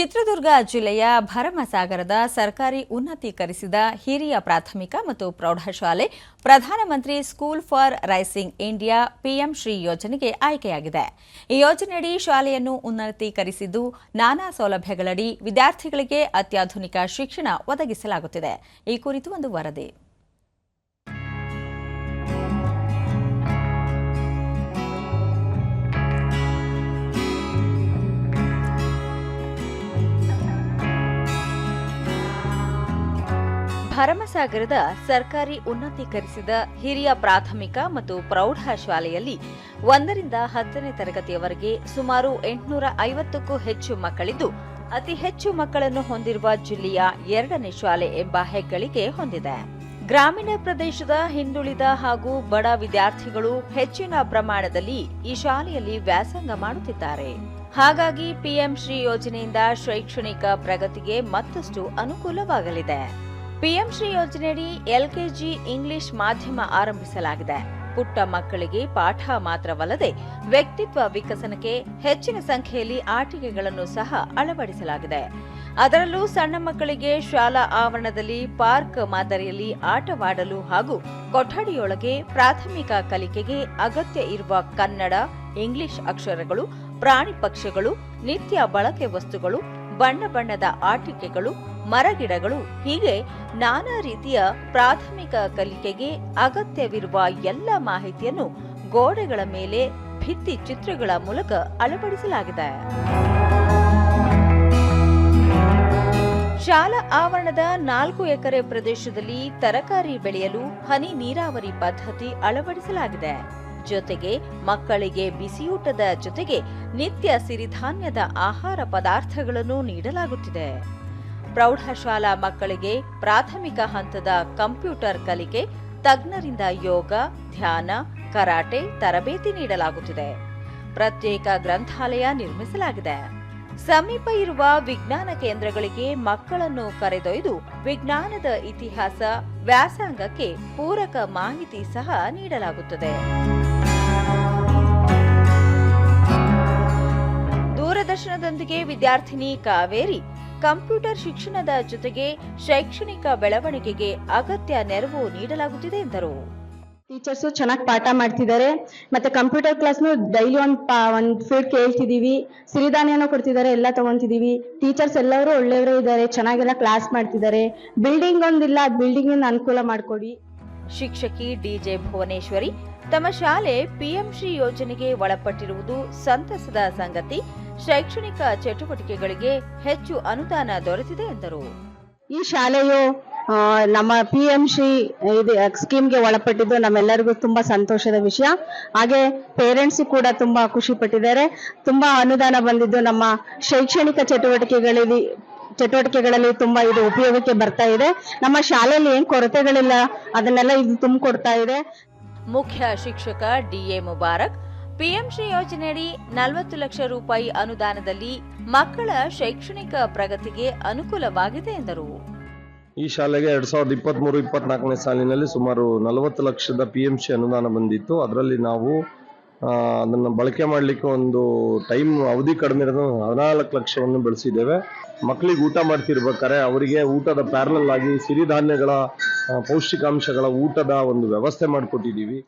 ಚಿತ್ರದುರ್ಗ ಜಿಲ್ಲೆಯ ಭರಮಸಾಗರದ ಸರ್ಕಾರಿ ಉನ್ನತೀಕರಿಸಿದ ಹಿರಿಯ ಪ್ರಾಥಮಿಕ ಮತ್ತು ಪ್ರೌಢಶಾಲೆ ಪ್ರಧಾನಮಂತ್ರಿ school for rising India PM Shri ಯೋಜನೆಗೆ ಆಯ್ಕೆಯಾಗಿದೆ. ಈ ಯೋಜನೆಯಡಿ ಶಾಲೆಯನ್ನು ಉನ್ನತೀಕರಿಸಿದ್ದು ನಾನಾ ಸೌಲಭ್ಯಗಳಡಿ ವಿದ್ಯಾರ್ಥಿಗಳಿಗೆ ಅತ್ಯಾಧುನಿಕ ಶಿಕ್ಷಣ ಒದಗಿಸಲಾಗುತ್ತಿದೆ. ಈ ಕುರಿತು ಒಂದು ವರದಿ. ಭರಮಸಾಗರದ ಸರ್ಕಾರಿ ಉನ್ನತೀಕರಿಸಿದ ಹಿರಿಯ ಪ್ರಾಥಮಿಕ ಮತ್ತು ಪ್ರೌಢ ಶಾಲೆಯಲ್ಲಿ ಒಂದರಿಂದ ಹತ್ತನೇ ತರಗತಿಯವರೆಗೆ ಸುಮಾರು ಎಂಟುನೂರ ಐವತ್ತಕ್ಕೂ ಹೆಚ್ಚು ಮಕ್ಕಳಿದ್ದು, ಅತಿ ಹೆಚ್ಚು ಮಕ್ಕಳನ್ನು ಹೊಂದಿರುವ ಜಿಲ್ಲೆಯ ಎರಡನೇ ಶಾಲೆ ಎಂಬ ಹೆಗ್ಗಳಿಕೆ ಹೊಂದಿದೆ. ಗ್ರಾಮೀಣ ಪ್ರದೇಶದ ಹಿಂದುಳಿದ ಹಾಗೂ ಬಡ ವಿದ್ಯಾರ್ಥಿಗಳು ಹೆಚ್ಚಿನ ಪ್ರಮಾಣದಲ್ಲಿ ಈ ಶಾಲೆಯಲ್ಲಿ ವ್ಯಾಸಂಗ ಮಾಡುತ್ತಿದ್ದಾರೆ. ಹಾಗಾಗಿ ಪಿಎಂ ಶ್ರೀ ಯೋಜನೆಯಿಂದ ಶೈಕ್ಷಣಿಕ ಪ್ರಗತಿಗೆ ಮತ್ತಷ್ಟು ಅನುಕೂಲವಾಗಲಿದೆ. ಪಿಎಂ ಶ್ರೀ ಯೋಜನೆಯಡಿ ಎಲ್ಕೆಜಿ ಇಂಗ್ಲಿಷ್ ಮಾಧ್ಯಮ ಆರಂಭಿಸಲಾಗಿದೆ. ಪುಟ್ಟ ಮಕ್ಕಳಿಗೆ ಪಾಠ ಮಾತ್ರವಲ್ಲದೆ ವ್ಯಕ್ತಿತ್ವ ವಿಕಸನಕ್ಕೆ ಹೆಚ್ಚಿನ ಸಂಖ್ಯೆಯಲ್ಲಿ ಆಟಿಕೆಗಳನ್ನು ಸಹ ಅಳವಡಿಸಲಾಗಿದೆ. ಅದರಲ್ಲೂ ಸಣ್ಣ ಮಕ್ಕಳಿಗೆ ಶಾಲಾ ಆವರಣದಲ್ಲಿ ಪಾರ್ಕ್ ಮಾದರಿಯಲ್ಲಿ ಆಟವಾಡಲು ಹಾಗೂ ಕೊಠಡಿಯೊಳಗೆ ಪ್ರಾಥಮಿಕ ಕಲಿಕೆಗೆ ಅಗತ್ಯ ಇರುವ ಕನ್ನಡ, ಇಂಗ್ಲಿಷ್ ಅಕ್ಷರಗಳು, ಪ್ರಾಣಿ ಪಕ್ಷಿಗಳು, ನಿತ್ಯ ಬಳಕೆ ವಸ್ತುಗಳು ಬಣ್ಣ ಬಣ್ಣದ ಆಟಿಕೆಗಳು, ಮರಗಿಡಗಳು, ಹೀಗೆ ನಾನಾ ರೀತಿಯ ಪ್ರಾಥಮಿಕ ಕಲಿಕೆಗೆ ಅಗತ್ಯವಿರುವ ಎಲ್ಲ ಮಾಹಿತಿಯನ್ನು ಗೋಡೆಗಳ ಮೇಲೆ ಭಿತ್ತಿ ಚಿತ್ರಗಳ ಮೂಲಕ ಅಳವಡಿಸಲಾಗಿದೆ. ಶಾಲಾ ಆವರಣದ ನಾಲ್ಕು ಎಕರೆ ಪ್ರದೇಶದಲ್ಲಿ ತರಕಾರಿ ಬೆಳೆಯಲು ಹನಿ ನೀರಾವರಿ ಪದ್ಧತಿ ಅಳವಡಿಸಲಾಗಿದೆ. ಜೊತೆಗೆ ಮಕ್ಕಳಿಗೆ ಬಿಸಿಯೂಟದ ಜೊತೆಗೆ ನಿತ್ಯ ಸಿರಿಧಾನ್ಯದ ಆಹಾರ ಪದಾರ್ಥಗಳನ್ನು ನೀಡಲಾಗುತ್ತಿದೆ. ಪ್ರೌಢಶಾಲಾ ಮಕ್ಕಳಿಗೆ ಪ್ರಾಥಮಿಕ ಹಂತದ ಕಂಪ್ಯೂಟರ್ ಕಲಿಕೆ, ತಜ್ಞರಿಂದ ಯೋಗ, ಧ್ಯಾನ, ಕರಾಟೆ, ತರಬೇತಿ ನೀಡಲಾಗುತ್ತಿದೆ. ಪ್ರತ್ಯೇಕ ಗ್ರಂಥಾಲಯ ನಿರ್ಮಿಸಲಾಗಿದೆ. ಸಮೀಪ ಇರುವ ವಿಜ್ಞಾನ ಕೇಂದ್ರಗಳಿಗೆ ಮಕ್ಕಳನ್ನು ಕರೆದೊಯ್ದು ವಿಜ್ಞಾನದ ಇತಿಹಾಸ, ವ್ಯಾಸಂಗಕ್ಕೆ ಪೂರಕ ಮಾಹಿತಿ ಸಹ ನೀಡಲಾಗುತ್ತದೆ. ದೂರದರ್ಶನದೊಂದಿಗೆ ವಿದ್ಯಾರ್ಥಿನಿ ಕಾವೇರಿ, ಕಂಪ್ಯೂಟರ್ ಶಿಕ್ಷಣದ ಜೊತೆಗೆ ಶೈಕ್ಷಣಿಕ ಬೆಳವಣಿಗೆಗೆ ಅಗತ್ಯ ನೆರವು ನೀಡಲಾಗುತ್ತಿದೆ ಎಂದರು. ಟೀಚರ್ಸು ಚೆನ್ನಾಗಿ ಪಾಠ ಮಾಡ್ತಿದ್ದಾರೆ. ಮತ್ತೆ ಕಂಪ್ಯೂಟರ್ ಕ್ಲಾಸ್ನು ಡೈಲಿ ಒಂದು ಪಾ, ಒಂದು ಫೀಲ್ಡ್ ಕೇಳ್ತಿದೀವಿ. ಸಿರಿಧಾನ್ಯನೂ ಕೊಡ್ತಿದ್ದಾರೆ, ಎಲ್ಲ ತಗೊಂತಿದೀವಿ. ಟೀಚರ್ಸ್ ಎಲ್ಲರೂ ಒಳ್ಳೆಯವರೇ ಇದ್ದಾರೆ, ಚೆನ್ನಾಗೆಲ್ಲ ಕ್ಲಾಸ್ ಮಾಡ್ತಿದ್ದಾರೆ. ಬಿಲ್ಡಿಂಗ್ ಒಂದಿಲ್ಲ ಬಿಲ್ಡಿಂಗಿನ ಅನುಕೂಲ ಮಾಡಿಕೊಡಿ. ಶಿಕ್ಷಕಿ ಡಿಜೆ ಭುವನೇಶ್ವರಿ ತಮ್ಮ ಶಾಲೆ ಪಿಎಂ ಶ್ರೀ ಯೋಜನೆಗೆ ಒಳಪಟ್ಟಿರುವುದು ಸಂತಸದ ಸಂಗತಿ. ಶೈಕ್ಷಣಿಕ ಚಟುವಟಿಕೆಗಳಿಗೆ ಹೆಚ್ಚು ಅನುದಾನ ದೊರೆತಿದೆ ಎಂದರು. ಈ ಶಾಲೆಯು ನಮ್ಮ ಪಿ ಎಂ ಶ್ರೀ, ಇದು, ಸ್ಕೀಮ್ಗೆ ಒಳಪಟ್ಟಿದ್ದು ನಮ್ಮೆಲ್ಲರಿಗೂ ತುಂಬ ಸಂತೋಷದ ವಿಷಯ. ಹಾಗೆ ಪೇರೆಂಟ್ಸ್ ಕೂಡ ತುಂಬ ಖುಷಿ ಪಟ್ಟಿದ್ದಾರೆ. ತುಂಬ ಅನುದಾನ ಬಂದಿದ್ದು ನಮ್ಮ ಶೈಕ್ಷಣಿಕ ಚಟುವಟಿಕೆಗಳಲ್ಲಿ ಚಟುವಟಿಕೆಗಳಲ್ಲಿ ತುಂಬಾ ಇದು ಉಪಯೋಗಕ್ಕೆ ಬರ್ತಾ ಇದೆ. ನಮ್ಮ ಶಾಲೆಯಲ್ಲಿ ಏನ್ ಕೊರತೆಗಳಿಲ್ಲ ಅದನ್ನೆಲ್ಲ ಇದು ತುಂಬಿಕೊಡ್ತಾ ಇದೆ. ಮುಖ್ಯ ಶಿಕ್ಷಕ ಡಿಎ ಮುಬಾರಕ್ ಪಿಎಂ ಶ್ರೀ ಯೋಜನೆಯಡಿ ನಲವತ್ತು ಲಕ್ಷ ರೂಪಾಯಿ ಅನುದಾನದಲ್ಲಿ ಮಕ್ಕಳ ಶೈಕ್ಷಣಿಕ ಪ್ರಗತಿಗೆ ಅನುಕೂಲವಾಗಿದೆ ಎಂದರು. ಈ ಶಾಲೆಗೆ ಎರಡ್ ಸಾವಿರದ ಇಪ್ಪತ್ತ್ಮೂರು ಇಪ್ಪತ್ನಾಲ್ಕನೇ ಸಾಲಿನಲ್ಲಿ ಸುಮಾರು ನಲವತ್ತು ಲಕ್ಷದ ಪಿ ಎಂ ಸಿ ಅನುದಾನ ಬಂದಿತ್ತು. ಅದರಲ್ಲಿ ನಾವು ಅದನ್ನ ಬಳಕೆ ಮಾಡಲಿಕ್ಕೆ ಒಂದು ಟೈಮ್ ಅವಧಿ ಕಡಿಮೆ ಇರೋದು ಹದಿನಾಲ್ಕು ಲಕ್ಷವನ್ನು ಬೆಳೆಸಿದ್ದೇವೆ. ಮಕ್ಕಳಿಗೆ ಊಟ ಮಾಡ್ತಿರ್ಬೇಕಾದ್ರೆ ಅವರಿಗೆ ಊಟದ ಪ್ಯಾರಲಲ್ ಆಗಿ ಸಿರಿಧಾನ್ಯಗಳ ಪೌಷ್ಟಿಕಾಂಶಗಳ ಊಟದ ಒಂದು ವ್ಯವಸ್ಥೆ ಮಾಡಿಕೊಟ್ಟಿದ್ದೀವಿ.